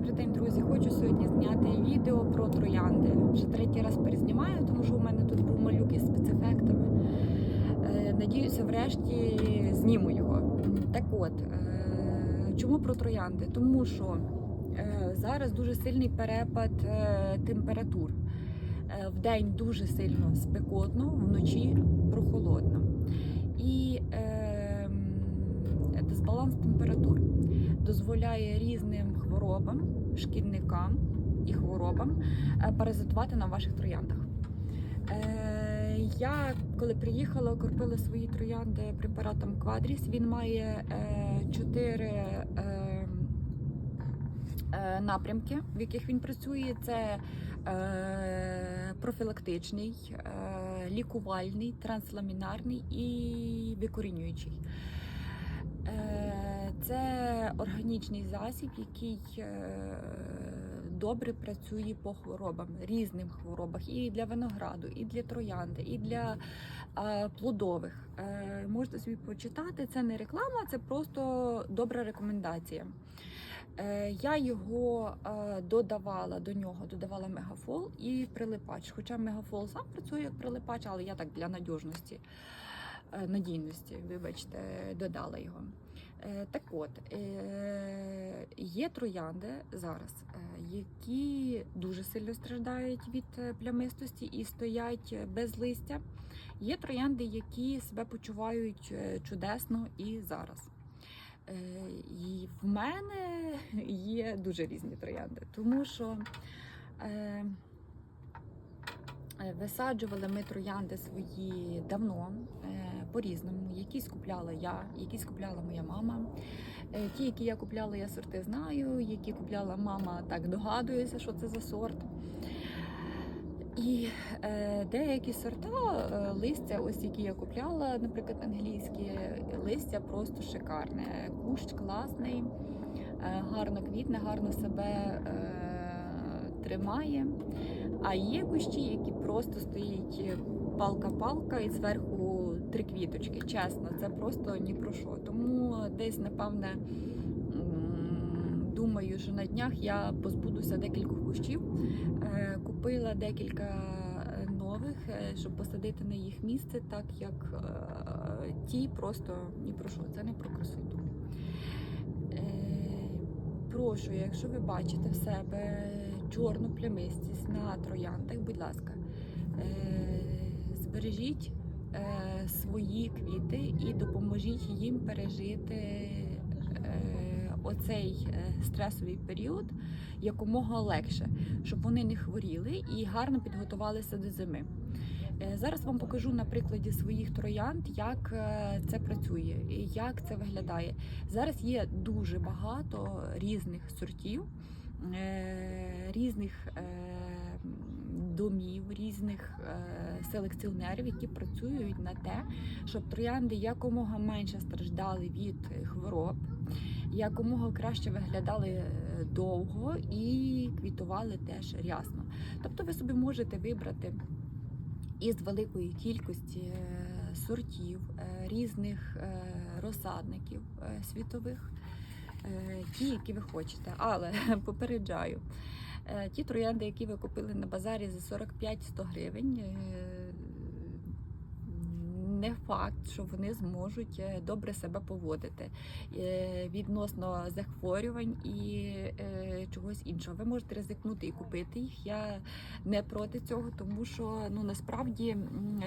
Добрий день, друзі. Хочу сьогодні зняти відео про троянди. Вже третій раз перезнімаю, тому що у мене тут був малюк із спецефектами. Е, Надіюся, врешті зніму його. Так от, е, чому про троянди? Тому що е, зараз дуже сильний перепад температур. Е, Вдень дуже сильно спекотно, вночі прохолодно. І е, м, дисбаланс температур дозволяє різним хворобам, шкідникам і хворобам е, паразитувати на ваших трояндах. Е, Я коли приїхала, окропила свої троянди препаратом Квадріс. Він має е, чотири напрямки, в яких він працює. Це профілактичний, лікувальний, трансламінарний і викорінюючий. Це органічний засіб, який е, добре працює по хворобам, різним хворобах, і для винограду, і для троянди, і для е, плодових. Е, Можете собі почитати. Це не реклама, це просто добра рекомендація. Я його додавала до нього, додавала мегафол і прилипач. Хоча мегафол сам працює як прилипач, але я так для надіжності, надійності, вибачте, додала його. Е, Так от, е, є троянди зараз, е, які дуже сильно страждають від е, плямистості і стоять е, без листя. Є троянди, які себе почувають е, чудесно і зараз. Е, І в мене є дуже різні троянди, тому що е, е, висаджували ми троянди свої давно, е, по-різному. Якісь купляла я, якісь купляла моя мама. Е, Ті, які я купляла, я сорти знаю, які купляла мама, так догадуюся, що це за сорт. І е, деякі сорта е, листя, ось які я купляла, наприклад, англійські листя просто шикарне. Кущ класний, е, гарно квітне, гарно себе е, тримає. А є кущі, які просто стоїть палка-палка і зверху три квіточки. Чесно, це просто ні про що. Тому десь, напевне, думаю, що на днях я позбудуся декількох кущів. Е, Купила декілька е, нових, е, щоб посадити на їх місце, так як е, ті просто ні про що, це не про красоту. Е, Прошу, якщо ви бачите в себе чорну плямистість на трояндах, будь ласка, е, збережіть е, свої квіти і допоможіть їм пережити е, оцей стресовий період якомога легше, щоб вони не хворіли і гарно підготувалися до зими. Зараз вам покажу на прикладі своїх троянд, як це працює і як це виглядає. Зараз є дуже багато різних сортів, різних е, домів, різних е, селекціонерів, які працюють на те, щоб троянди якомога менше страждали від хвороб, якомога краще виглядали е, довго і квітували теж рясно. Тобто ви собі можете вибрати із великої кількості е, сортів, е, різних е, розсадників е, світових, е, ті, які ви хочете. Але попереджаю, е, ті троянди, які ви купили на базарі за 45-100 гривень. е, Не факт, що вони зможуть е, добре себе поводити е, відносно захворювань і е, чогось іншого. Ви можете ризикнути і купити їх. Я не проти цього, тому що ну насправді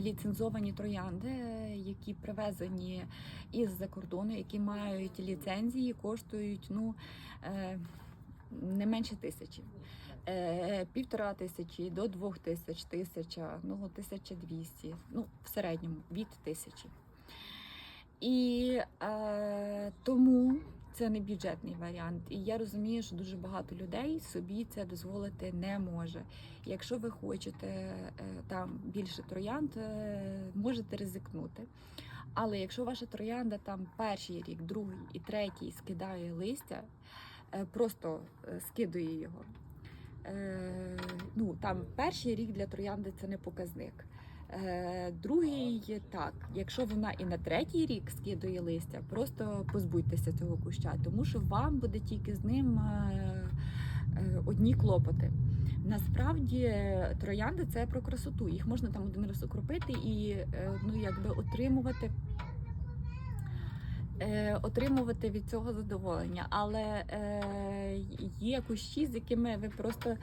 ліцензовані троянди, е, які привезені із-за кордону, які мають ліцензії, коштують ну е, не менше тисячі. Е, Півтора тисячі до двох тисяч, тисяча, ну тисяча двісті, ну в середньому від тисячі. І е, тому це не бюджетний варіант. І я розумію, що дуже багато людей собі це дозволити не може. Якщо ви хочете е, там більше троянд, е, можете ризикнути. Але якщо ваша троянда там перший рік, другий і третій скидає листя, е, просто скидує його. Ну там перший рік для троянди це не показник. Е, Другий так, якщо вона і на третій рік скидує листя, просто позбудьтеся цього куща, тому що вам буде тільки з ним е, е, одні клопоти. Насправді троянди це про красоту. Їх можна там один раз окропити і ну, якби отримувати. Отримувати від цього задоволення, але е, є кущі, з якими ви просто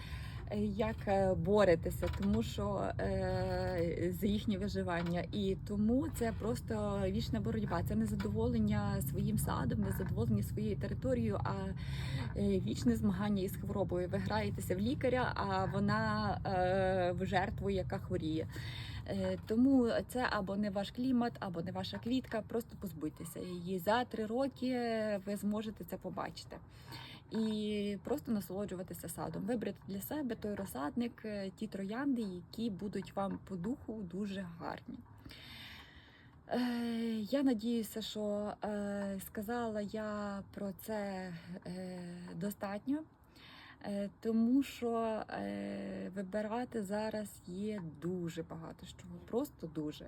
як е, боретеся, тому що е, за їхнє виживання. І тому це просто вічна боротьба. Це не задоволення своїм садом, не задоволення своєю територією, а е, вічне змагання із хворобою. Ви граєтеся в лікаря, а вона е, в жертву, яка хворіє. Е, Тому це або не ваш клімат, або не ваша квітка. Просто позбудьтеся її. За три роки ви зможете це побачити. І просто насолоджуватися садом. Вибрати для себе той розсадник, е, ті троянди, які будуть вам по духу дуже гарні. Е, Я надіюся, що е, сказала я про це достатньо, тому що е, вибирати зараз є дуже багато чого, просто дуже.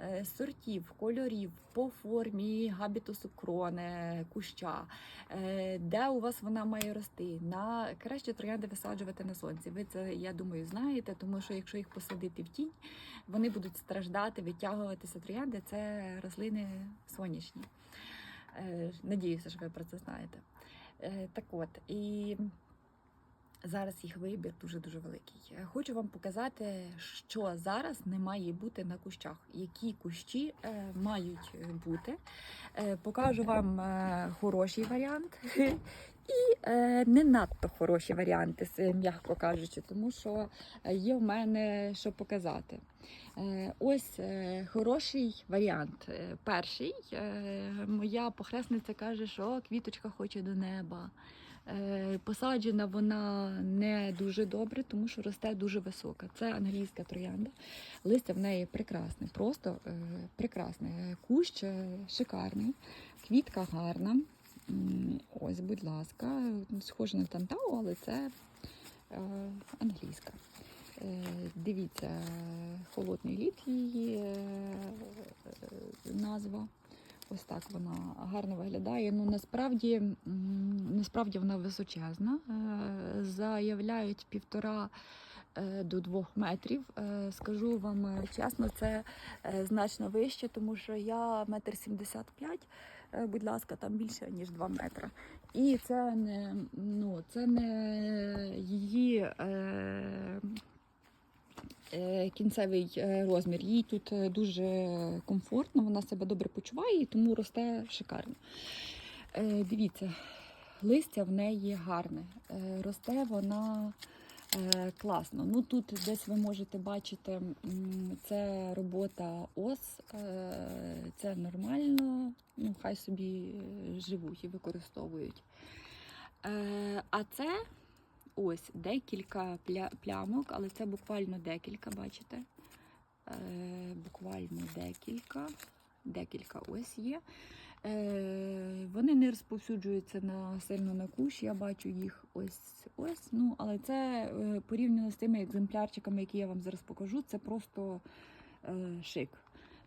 Е, Сортів, кольорів, по формі габітусу крони, куща, е, де у вас вона має рости. На краще троянди висаджувати на сонці. Ви це, я думаю, знаєте, тому що якщо їх посадити в тінь, вони будуть страждати, витягуватися. Троянди це рослини сонячні. Е, Надіюся, що ви про це знаєте. Е, Так от, і зараз їх вибір дуже-дуже великий. Е, Хочу вам показати, що зараз не має бути на кущах, які кущі е, мають е, бути. Е, Покажу вам е, хороший варіант. І е, не надто хороші варіанти, м'яко кажучи, тому що є в мене що показати. Е, Ось е, хороший варіант. Е, Перший е, моя похресниця каже, що квіточка хоче до неба. Е, Посаджена вона не дуже добре, тому що росте дуже висока. Це англійська троянда. Листя в неї прекрасне, просто е, прекрасне. Кущ е, шикарний, квітка гарна. Ось, будь ласка, схоже на тантау, але це англійська. Дивіться, холодний лід її назва. Ось так вона гарно виглядає. Ну насправді, насправді вона височезна. Е, Заявляють півтора е, до двох метрів. Е, Скажу вам чесно, це значно вище, тому що я метр сімдесят п'ять. Будь ласка, там більше ніж 2 метри. І це не ну це не її. Е, Кінцевий е, розмір. Їй тут е, дуже комфортно, вона себе добре почуває і тому росте шикарно. Дивіться, листя в неї гарне. Росте вона класно. Ну тут десь ви можете бачити, це робота ос, це нормально, ну хай собі живуть і використовують. А це ось декілька пля- плямок, але це буквально декілька, бачите? Е, Буквально декілька. Декілька ось є. Е, Вони не розповсюджуються на сильно на кущ. Я бачу їх ось ось. Ну, але це е, порівняно з тими екземплярчиками, які я вам зараз покажу, це просто е, шик.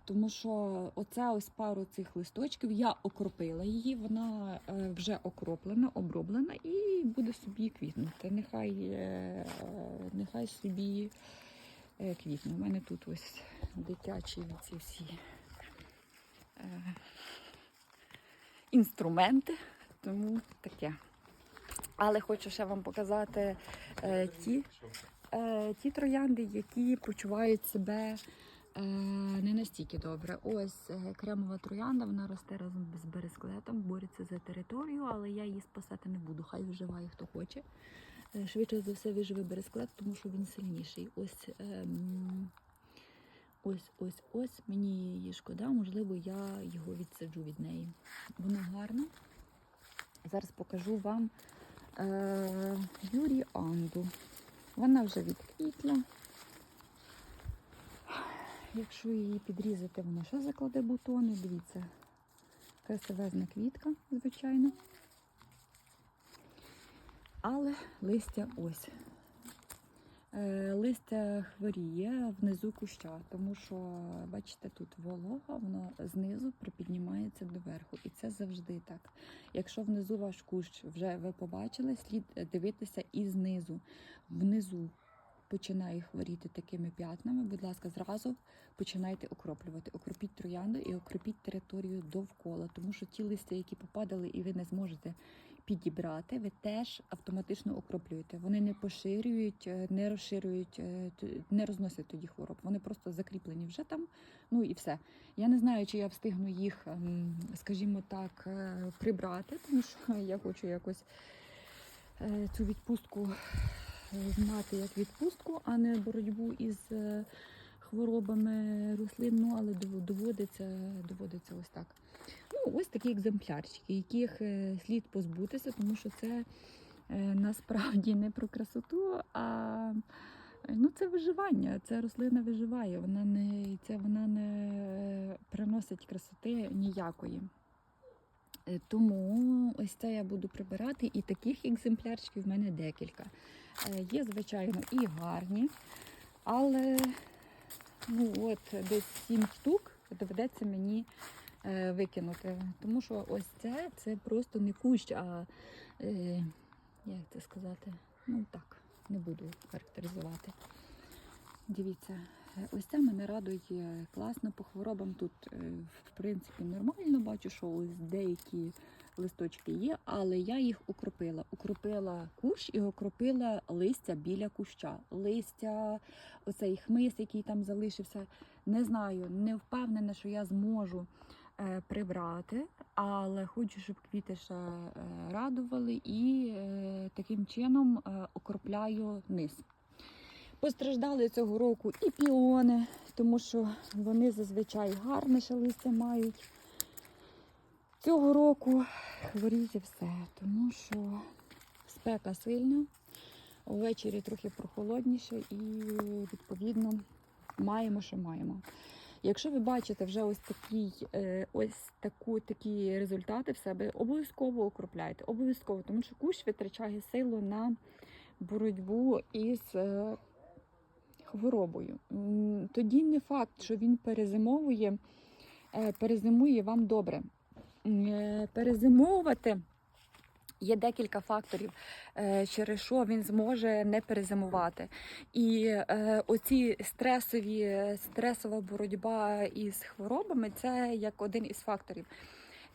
Тому що оце ось пару цих листочків я окропила її, вона е, вже окроплена, оброблена і буде собі квітнути. Нехай, е, нехай собі е, квітне. У мене тут ось дитячі ці всі інструменти, тому таке. Але хочу ще вам показати ті, ті троянди, які почувають себе не настільки добре. Ось е, кремова троянда, вона росте разом з бересклетом, бореться за територію, але я її спасати не буду. Хай виживає хто хоче. Е, Швидше за все виживе бересклет, тому що він сильніший. Ось, ем, ось, ось, ось. Мені її шкода, можливо, я його відсаджу від неї. Вона гарна. Зараз покажу вам е, Юріанду. Вона вже відквітла. Якщо її підрізати, вона ще закладе бутони. Дивіться, красивезна квітка, звичайно. Але листя ось. Е, Листя хворіє внизу куща, тому що, бачите, тут волога, воно знизу припіднімається доверху. І це завжди так. Якщо внизу ваш кущ вже ви побачили, слід дивитися і знизу. Внизу починає хворіти такими п'ятнами. Будь ласка, зразу починайте окроплювати. Окропіть троянду і окропіть територію довкола, тому що ті листя, які попадали, і ви не зможете підібрати, ви теж автоматично окроплюєте. Вони не поширюють, е, не розширюють, е, не розносять тоді хвороб. Вони просто закріплені вже там. Ну і все. Я не знаю, чи я встигну їх, ем, скажімо так, е, прибрати, тому що я хочу якось цю відпустку мати як відпустку, а не боротьбу із е, хворобами рослин. Ну, але доводиться, доводиться ось так. Ну, ось такі екземплярчики, яких е, слід позбутися, тому що це е, насправді не про красоту, а ну, це виживання. Це рослина виживає. Вона не, це вона не приносить красоти ніякої. Тому ось це я буду прибирати, і таких екземплярчиків в мене декілька. Е, Є, звичайно, і гарні, але ну, от десь 7 штук доведеться мені е, викинути. Тому що ось це це просто не кущ, а е, як це сказати? Ну так, не буду характеризувати. Дивіться, ось це мене радує класно по хворобам. Тут, в принципі, нормально бачу, що ось деякі листочки є, але я їх укропила. Укропила кущ і окропила листя біля куща. Листя, оцей хмиз, який там залишився. Не знаю, не впевнена, що я зможу е, прибрати, але хочу, щоб квіти ще е, радували, і е, таким чином окропляю низ. Постраждали цього року і піони, тому що вони зазвичай гарне ще листя мають. Цього року хворіє все, тому що спека сильна, ввечері трохи прохолодніше і відповідно маємо, що маємо. Якщо ви бачите вже ось такі, е, ось таку, такі результати в себе, обов'язково окропляйте. Обов'язково, тому що кущ витрачає силу на боротьбу із е, хворобою. Тоді не факт, що він перезимовує, е, перезимує вам добре. Е, Перезимовувати є декілька факторів, е, через що він зможе не перезимувати. І е, оці стресові, стресова боротьба із хворобами це як один із факторів.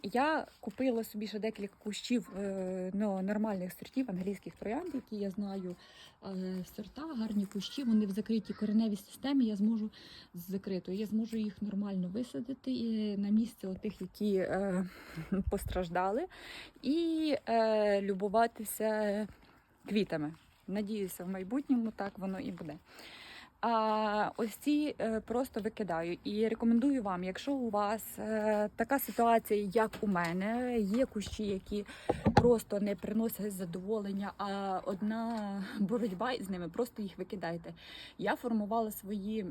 Я купила собі ще декілька кущів е, ну, нормальних сортів англійських троянд, які я знаю е, сорта, гарні кущі. Вони в закритій кореневій системі. Я зможу з закритою. Я зможу їх нормально висадити і на місце отих, які е, постраждали, і е, любуватися квітами. Надіюся, в майбутньому так воно і буде. А ось ці е, просто викидаю. І рекомендую вам, якщо у вас е, така ситуація, як у мене, є кущі, які просто не приносять задоволення, а одна боротьба із ними, просто їх викидайте. Я формувала свої,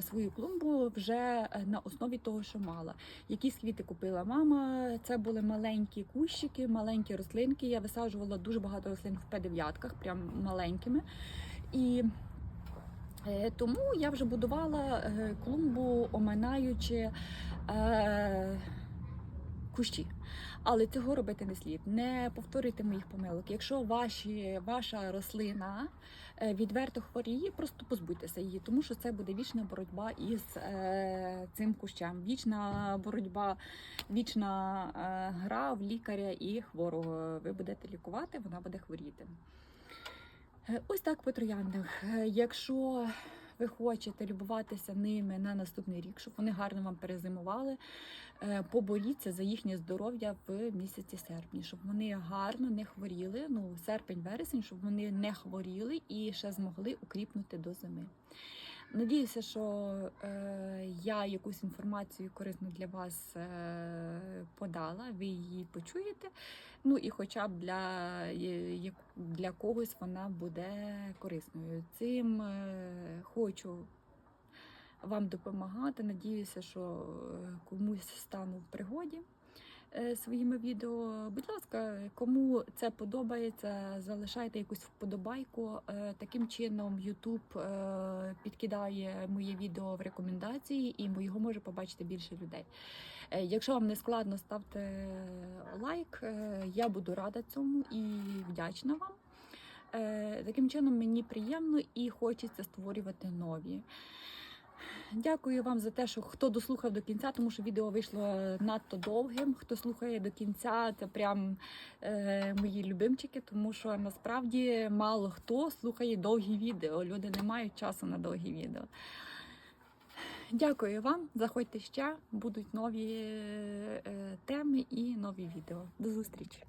свою клумбу вже е, на основі того, що мала. Якісь квіти купила мама. Це були маленькі кущики, маленькі рослинки. Я висаджувала дуже багато рослин в П9, прям маленькими. І Тому я вже будувала е, клумбу, оминаючи е, кущі. Але цього робити не слід. Не повторюйте моїх помилок. Якщо ваші, ваша рослина е, відверто хворіє, просто позбудьтеся її, тому що це буде вічна боротьба із е, цим кущем. Вічна боротьба, вічна е, гра в лікаря і хворого. Ви будете лікувати, вона буде хворіти. Е, Ось так по трояндах. Е, Якщо ви хочете любуватися ними на наступний рік, щоб вони гарно вам перезимували, е, поборіться за їхнє здоров'я в місяці серпні, щоб вони гарно не хворіли. Ну, серпень-вересень, щоб вони не хворіли і ще змогли укріпнути до зими. Надіюся, що е, я якусь інформацію корисну для вас е, подала, ви її почуєте. Ну і хоча б для, як- для когось вона буде корисною. Цим е, хочу вам допомагати. Надіюся, що е, комусь стану в пригоді. Е, своїми відео. Будь ласка, кому це подобається, залишайте якусь вподобайку. Е, Таким чином YouTube е, підкидає моє відео в рекомендації і його може побачити більше людей. Якщо вам не складно, ставте лайк. Я буду рада цьому і вдячна вам. Таким чином мені приємно і хочеться створювати нові. Дякую вам за те, що хто дослухав до кінця, тому що відео вийшло надто довгим. Хто слухає до кінця, це прям е, мої любимчики, тому що насправді мало хто слухає довгі відео. Люди не мають часу на довгі відео. Дякую вам. Заходьте ще, будуть нові е, теми і нові відео. До зустрічі!